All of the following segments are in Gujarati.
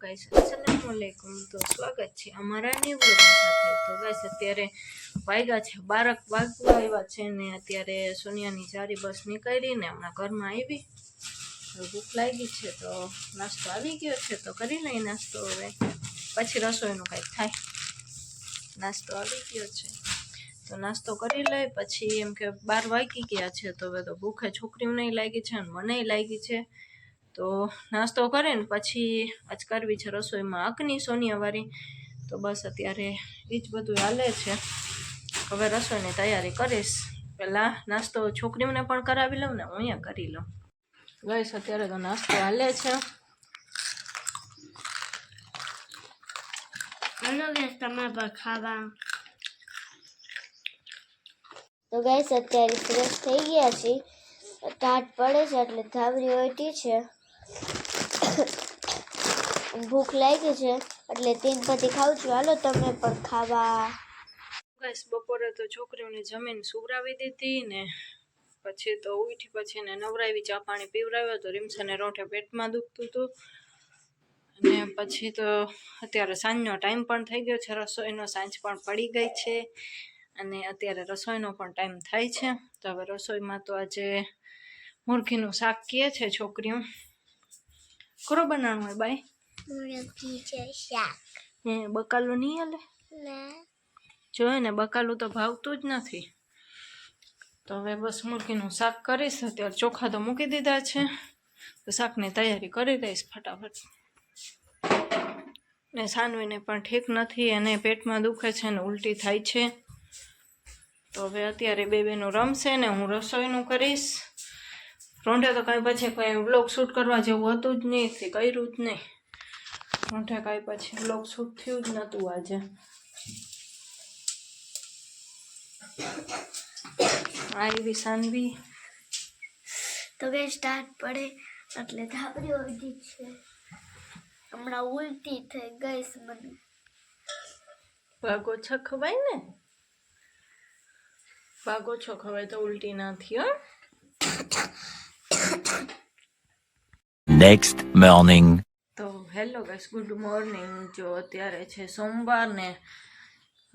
ગાઈસ અસલામ વાલેકુમ તો સ્વાગત છે અમારા ન્યુ સાથે. તો ગાઈસ, અત્યારે વાગ્યા છે. બારક વાગવા આવ્યા છે ને અત્યારે સોનિયાની જારી બસ નીકળી ને હમણાં ઘરમાં આવી. ભૂખ લાગી છે, તો નાસ્તો આવી ગયો છે. તો કરી લઈ નાસ્તો હવે. પછી રસોઈનું કંઈક થાય. નાસ્તો આવી ગયો છે. તો નાસ્તો કરી લઈ. પછી એમ કે બાર વાગી ગયા છે, તો હવે તો ભૂખે છોકરીઓને લાગી છે અને મને લાગી છે. તો નાસ્તો કરે ને પછી આજ કરવી છે રસોઈમાં અકની સોનિયાવાળી તો બસ અત્યારે એ જ બધું હાલે છે. હવે રસોઈની તૈયારી કરીશ. પહેલાં નાસ્તો છોકરીઓને પણ કરાવી લઉં ને હું અહીંયા કરી લઉં. ગઈશ અત્યારે તો નાસ્તો હાલે છે. તો ગઈશ અત્યારે ફ્રેશ થઈ ગયા છે ટાટ પડે છે એટલે ધાબરી ઓટી છે. ભૂખ લાગી છે, એટલે તીન પછી ખાવ છું. હાલો, તમે પણ ખાવા. બસ બપોરે તો છોકરીઓને જમીન સુવરાવી દીધી ને પછી તો ઉઠી પછી એને નવરાવી, ચા પાણી પીવરાવ્યો તો રીમસાને રોઠે પેટમાં દુખતું હતું. અને પછી તો અત્યારે સાંજનો ટાઈમ પણ થઈ ગયો છે, રસોઈનો સાંજ પણ પડી ગઈ છે. અને અત્યારે રસોઈનો પણ ટાઈમ થાય છે. તો હવે રસોઈમાં તો આજે મુરઘીનું શાક કહે છે છોકરીઓ. કરો બનાવવાનું હોય બાય. મુરગી છે શાક. હે બકાલું નહીં હાલે? ના. જોયે ને બકાલું તો ભાવતું જ નથી. તો હવે બસ મુરગીનું શાક કરીશ. અત્યારે ચોખા તો મૂકી દીધા છે. તો શાકની તૈયારી કરી દઈશ ફટાફટ. ને સાનવીને પણ ઠીક નથી એને પેટમાં દુખે છે ને ઉલટી થાય છે. તો હવે અત્યારે બે બેનું રમશે ને હું રસોઈનું કરીશ. રોંઢે તો કાંઈ પછી કાંઈ બ્લોગ શૂટ કરવા જેવું હતું જ નહીં તે કર્યું જ નહીં. રોંઢે કાંઈ પછી બ્લોગ શૂટ થયું જ નહોતું આજે. આવી સાનવી. તો કે સ્ટાર્ટ પડે એટલે ધાબરી ઓટી છે. હમણાં ઉલટી થઈ ગઈશ મને ભાગો છો ખવાય ને? ભાગો છો ખવાય તો ઉલટી ના થઈ હો Next morning. તો હેલો ગાઈસ ગુડ મોર્નિંગ. જો અત્યારે છે સોમવાર ને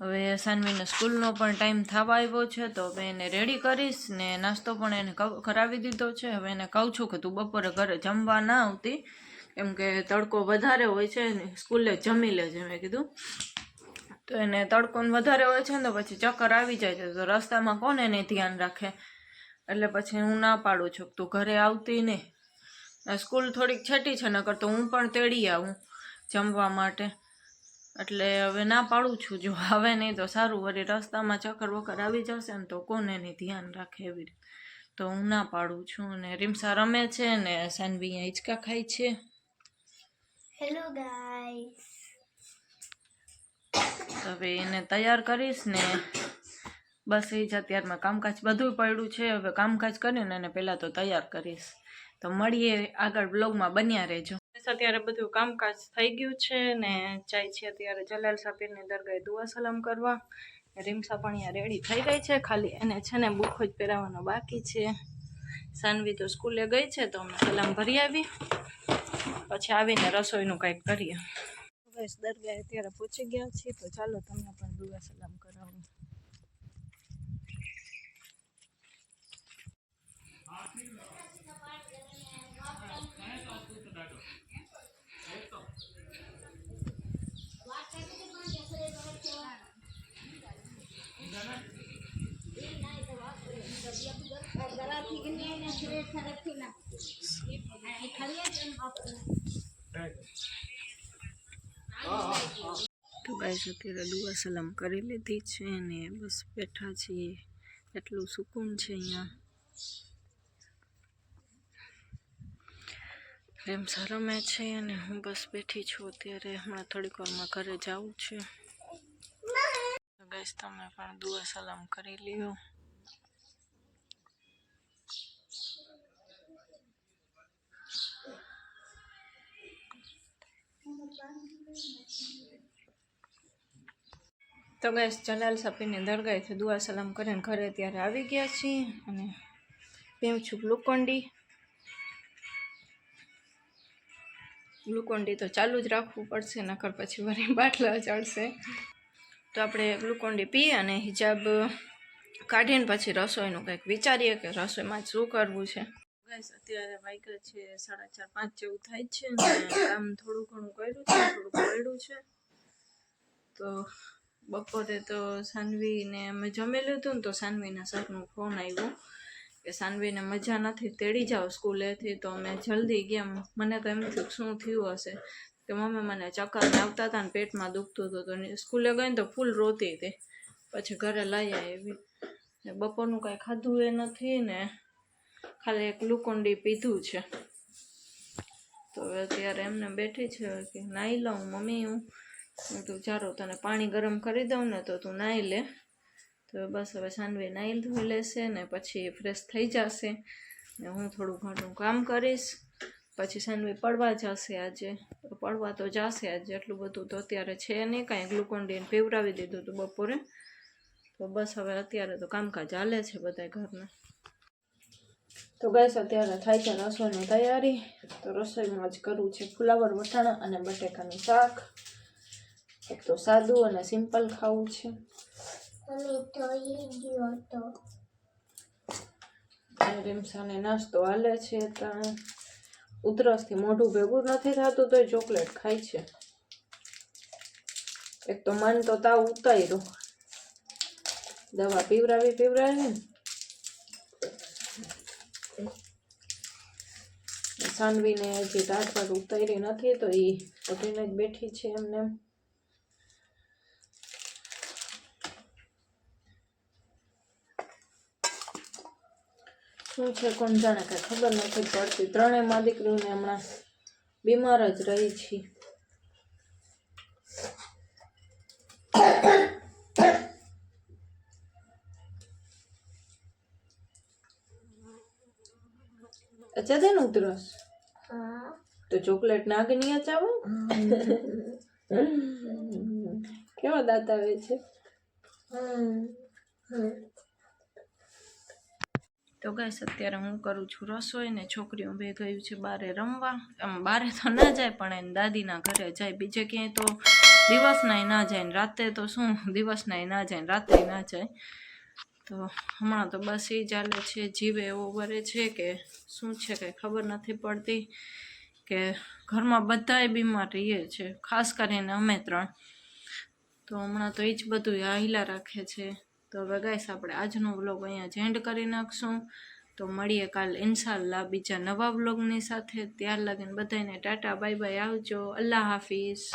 હવે સાનવીને સ્કૂલનો પણ ટાઈમ થવા આવ્યો છે, તો હવે એને રેડી કરીશ ને નાસ્તો પણ એને કરાવી દીધો છે. હવે એને કહું છું કે તું બપોરે ઘરે જમવા ના આવતી. કેમ કે તડકો વધારે હોય છે ને સ્કૂલે જમી લેજે, મેં કીધું. તો એને તડકો વધારે હોય છે ને તો પછી ચક્કર આવી જાય છે, તો રસ્તામાં કોને એને ધ્યાન રાખે? એટલે પછી હું ના પાડું છું તું ઘરે આવતી નહીં સ્કૂલ થોડીક છેટી છે નકર તો હું પણ તેડી આવું જમવા માટે. એટલે હવે ના પાડું છું જો આવે નહીં તો સારું વળી રસ્તામાં ચક્કર વકર આવી જશે ને તો કોને નહીં ધ્યાન રાખે એવી રીતે. તો હું ના પાડું છું અને રીમસા રમે છે ને સાનવી અહીંયા હિંચકા ખાય છે. હેલો ગાઈસ હવે એને તૈયાર કરીશ ને બસ એ જ અત્યારમાં કામકાજ બધું પડ્યું છે. હવે કામકાજ કરીને એને પહેલાં તો તૈયાર કરીશ. તો મળીએ આગળ બ્લોગમાં બન્યા રહેજો. અત્યારે બધું કામકાજ થઈ ગયું છે ને જાય છે અત્યારે જલાલ સાપીરની દરગાહે દુઆ સલામ કરવા. રીમસા પણ અહીંયા રેડી થઈ ગઈ છે. ખાલી એને છે ને બુખો જ પહેરાવવાનો બાકી છે. સાનવી તો સ્કૂલે ગઈ છે તો અમે સલામ ભરી આવી. પછી આવીને રસોઈનું કંઈક કરીએ. બસ દરગાહે અત્યારે પહોંચી ગયા છીએ. તો ચાલો તમને પણ દુઆ સલામ કરાવું તો ગાઈસ અત્યારે દુઆ સલામ કરી લીધી છે ને બસ બેઠા છીએ. એટલું સુકૂન છે અહીંયા. એમ રમે છે અને હું બસ બેઠી છું. અત્યારે હમણાં થોડીક વારમાં ઘરે જાઉં છે. તો તમે પણ દુઆ સલામ કરી લ્યો. તો ગેસ જલાલ સાપીને દરગાહેથી દુઆ સલામ કરીને ઘરે ત્યારે આવી ગયા છીએ અને પીવું છું ગ્લુકોન્ડી ગ્લુકોન્ડી તો ચાલુ જ રાખવું પડશે, નકર પછી વળી બાટલા ચડશે તો આપણે ગ્લુકોન્ડી પીએ અને હિજાબ કાઢીને પછી રસોઈનું કંઈક વિચારીએ કે રસોઈમાં શું કરવું છે. ગાઈસ, અત્યારે વાગ્યા છે સાડા ચાર પાંચ જેવું થાય છે ને કામ થોડું ઘણું કર્યું છે, થોડું પડ્યું છે. તો બપોરે તો સાનવીને અમે જમેલું હતું ને તો સાનવીના સરનો ફોન આવ્યો. કે સાનવીને મજા નથી, તેડી જાઓ સ્કૂલેથી તો અમે જલ્દી ગયા મને તો એમ થયું શું થયું હશે? કે મમ્મી મને ચક્કર આવતા હતા ને પેટમાં દુખતું હતું તો સ્કૂલે ગઈ ને તો ફૂલ રોતી હતી. પછી ઘરે લઈ આવી. ને બપોરનું કાંઈ ખાધું એ નથી ને ખાલી એક લુકુંડી પીધું છે. તો હવે અત્યારે એમને બેઠી છે કે નાહી લઉં મમ્મી હું. તું ચારો તને પાણી ગરમ કરી દઉં ને તો તું નાહી લે. તો બસ હવે સાનવી નાહી ધોઈ લેશે ને પછી ફ્રેશ થઈ જશે. ને હું થોડું ઘણું કામ કરીશ. પછી સાનવી પડવા જશે આજે. પડવા તો જશે આજે, એટલું બધું તો અત્યારે છે નહીં. કાંઈ ગ્લુકોન્ડીને પીવરાવી દીધું હતું બપોરે. તો બસ હવે અત્યારે તો કામકાજ ચાલે છે બધા ઘરના. તો ગેસ અત્યારે થાય છે રસોઈની તૈયારી. તો રસોઈમાં જ કરવું છે ફુલાવર વટાણા અને બટેકાનું શાક. એક તો સાદું અને સિમ્પલ ખાવું છે. મમ્મી તો રીમસાને નાસ્તો હાલે છે ત્યાં. ઉધરસથી મોઢું ભેગું નથી થતું તોય ચોકલેટ ખાય છે. એક તો મન તો તાવ ઉતાર્યો. દવા પીવરાવી પીવરાવી સાનવીને હજી રાત પર ઉતારી નથી તો એ ઉઠીને જ બેઠી છે એમને. શું છે કોણ જાણે કાંઈ ખબર નથી પડતી. ત્રણેયમાં દીકરીઓને હમણાં બીમાર જ રહી છે અચ્છા છે ને ઉતરસ તો ચોકલેટ નાગની અચાવો કેવા દાંત આવે છે? હમ હમ. તો ગાઈસ, અત્યારે હું કરું છું રસોઈ ને છોકરીઓ બે ગયું છે બારે રમવા. આમ બારે તો ના જાય, પણ એને દાદીના ઘરે જાય. બીજે ક્યાંય તો દિવસના ના જાય ને રાતે તો શું? દિવસના ના જાય ને રાતે ના જાય. તો હમણાં તો બસ એ ચાલે છે, જીવે એવો વરે છે કે શું છે કંઈ ખબર નથી પડતી કે ઘરમાં બધાય બીમાર રહીએ છે, ખાસ કરીને અમે ત્રણ. તો હમણાં તો એ જ બધું હાઈલા રાખે છે. તો હવે ગાઈસ આપણે આજનો વ્લોગ અહીંયા જેન્ડ કરી નાખશું. તો મળીએ કાલ ઇન્શાલ્લાહ બીજા નવા વ્લોગની સાથે. ત્યાર લગીને બધાને ટાટા બાય બાય આવજો. અલ્લાહ હાફિઝ.